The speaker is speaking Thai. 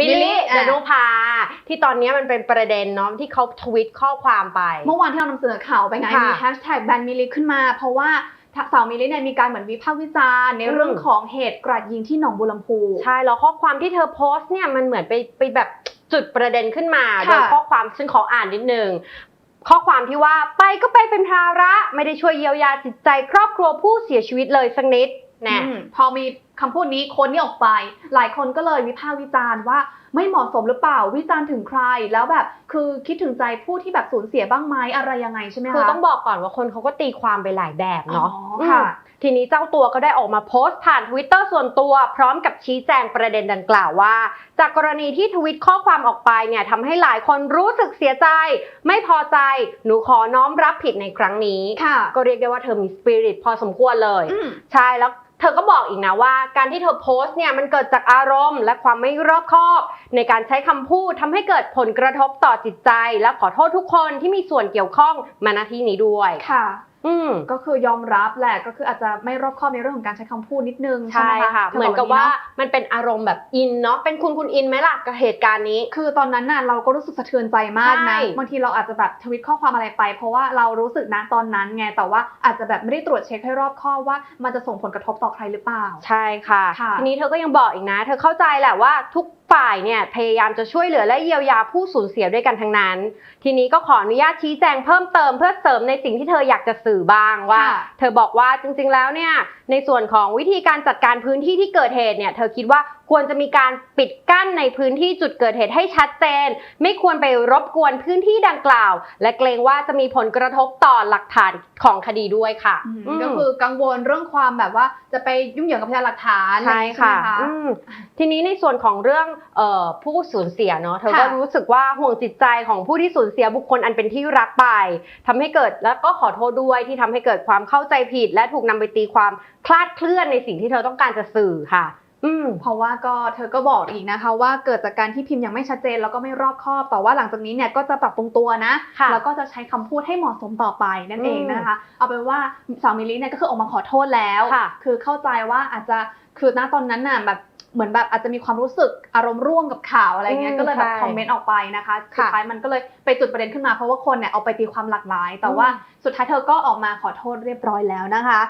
มิลลี่อะดานุภาที่ตอนนี้มันเป็นประเด็นเนาะที่เขาทวิตข้อความไป เมื่อวานที่เรานำเสนอข่าวไปไงค่ะมีแฮชแท็กแบนมิลลิขึ้นมา เพราะว่าสาวมิลลิเนี่ยมีการเหมือนวิพากษ์วิจารณ์ในเรื่องอืม ของเหตุกราดยิงที่หนองบัวลำพู ใช่ แล้วข้อความที่เธอโพสต์เนี่ยมันเหมือนไปไปแบบจุดประเด็นขึ้นมาค่ะ โดยข้อความฉันขออ่านนิดนึง ข้อความที่ว่าไปก็ไปเป็นภาระ ไม่ได้ช่วยเยียวยาจิตใจครอบครัวผู้เสียชีวิตเลยสักนิดแน่อืมพอมีคำพูดนี้คนนี้ออกไป หลายคนก็เลยวิพากษ์วิจารณ์ว่าไม่เหมาะสมหรือเปล่าวิจารณ์ถึงใคร แล้วแบบคือคิดถึงใจผู้ที่แบบสูญเสียบ้างไหมอะไรยังไงใช่ไหมคะคือต้องบอกก่อนว่าคนเขาก็ตีความไปหลายแบบเนาะอ๋อค่ะอืมทีนี้เจ้าตัวก็ได้ออกมาโพสต์ผ่านทวิตเตอร์ส่วนตัว พร้อมกับชี้แจงประเด็นดังกล่าวว่า จากกรณีที่ทวิตข้อความออกไปเนี่ยทำให้หลายคนรู้สึกเสียใจ ไม่พอใจหนูขอน้อมรับผิดในครั้งนี้ค่ะก็เรียกได้ว่าเธอมีสปิริตพอสมควรเลยอืมใช่แล้วเธอก็บอกอีกนะว่า การที่เธอโพสต์เนี่ยมันเกิดจากอารมณ์ และความไม่รอบคอบ ในการใช้คำพูดทำให้เกิดผลกระทบต่อจิตใจ และขอโทษทุกคนที่มีส่วนเกี่ยวข้องมาณที่นี้ด้วยค่ะ อืมก็คือยอมรับแหละก็คืออาจจะไม่รอบคอบในเรื่องของการใช้คำพูดนิดนึงใช่ไหมค่ะธเหมือนกับบว่าย่งมันเป็นอารมณ์แบบอินเนาะเป็นคุณคุณอินไหมล่ะกับเหตุการณ์นี้ คือตอนนั้นน่ะเราก็รู้สึกสะเทือนใจมากใช่นะบางทีเราอาจจะแบบทวิตข้อความอะไรไป เพราะว่าเรารู้สึกนะตอนนั้นไงแต่ว่าอาจจะแบบไม่ได้ตรวจเช็คให้รอบคอบว่ามันจะส่งผลกระทบต่อใครหรือเปล่า ใช่ค่ะค่ะทีนี้เธอก็ยังบอกอีกนะ เธอเข้าใจแหละว่าทุก ฝ่ายเนี่ยพยายามจะช่วยเหลือและเยียวยาผู้สูญเสียด้วยกันทั้งนั้น ทีนี้ก็ขออนุญาตชี้แจงเพิ่มเติมเพื่อเสริมในสิ่งที่เธออยากจะสื่อบ้างว่าค่ะเธอบอกว่าจริงๆแล้วเนี่ยในส่วนของวิธีการจัดการพื้นที่ที่เกิดเหตุเนี่ยเธอคิดว่าควรจะมีการปิดกั้นในพื้นที่จุดเกิดเหตุให้ชัดเจน ไม่ควรไปรบกวนพื้นที่ดังกล่าว และเกรงว่าจะมีผลกระทบต่อหลักฐานของคดีด้วยค่ะอืมอืมก็คือกังวลเรื่องความแบบว่าจะไปยุ่งเหยิงกับพยานหลักฐานอะไรใช่อย่างนี้ค่ะใช่ไหมคะอืมทีนี้ในส่วนของเรื่องเอ่อผู้สูญเสียเนาะเธอก็ค่ะรู้สึกว่าห่วงจิตใจของผู้ที่สูญเสียบุคคลอันเป็นที่รักไปทำให้เกิดแล้วก็ขอโทษด้วยที่ทำให้เกิดความเข้าใจผิด และถูกนำไปตีความคลาดเคลื่อนในสิ่งที่เธอต้องการจะสื่อค่ะอืมเพราะว่าก็เธอก็บอกอีกนะคะว่าเกิดจากการที่พิมพ์ยังไม่ชัดเจนแล้วก็ไม่รอบคอบแต่ว่าหลังจากนี้เนี่ยก็จะปรับปรุงตัวนะค่ะแล้วก็จะใช้คำพูดให้เหมาะสมต่อไปนั่นเองนะคะ เอาเป็นว่าสาวมิลลิเนี่ยก็คือออกมาขอโทษแล้วค่ะคือเข้าใจว่าอาจจะคือณตอนนั้นน่ะแบบ เหมือนแบบอาจจะมีความรู้สึกอารมณ์ร่วมกับข่าวอะไรเงี้ยอืมก็เลยแบบใช่คอมเมนต์ออกไปนะคะสุดค่ะท้ายมันก็เลยไปจุดประเด็นขึ้นมาเพราะว่าคนเนี่ยเอาไปตีความหลากหลาย แต่อืมว่าสุดท้ายเธอก็ออกมาขอโทษเรียบร้อยแล้วนะคะ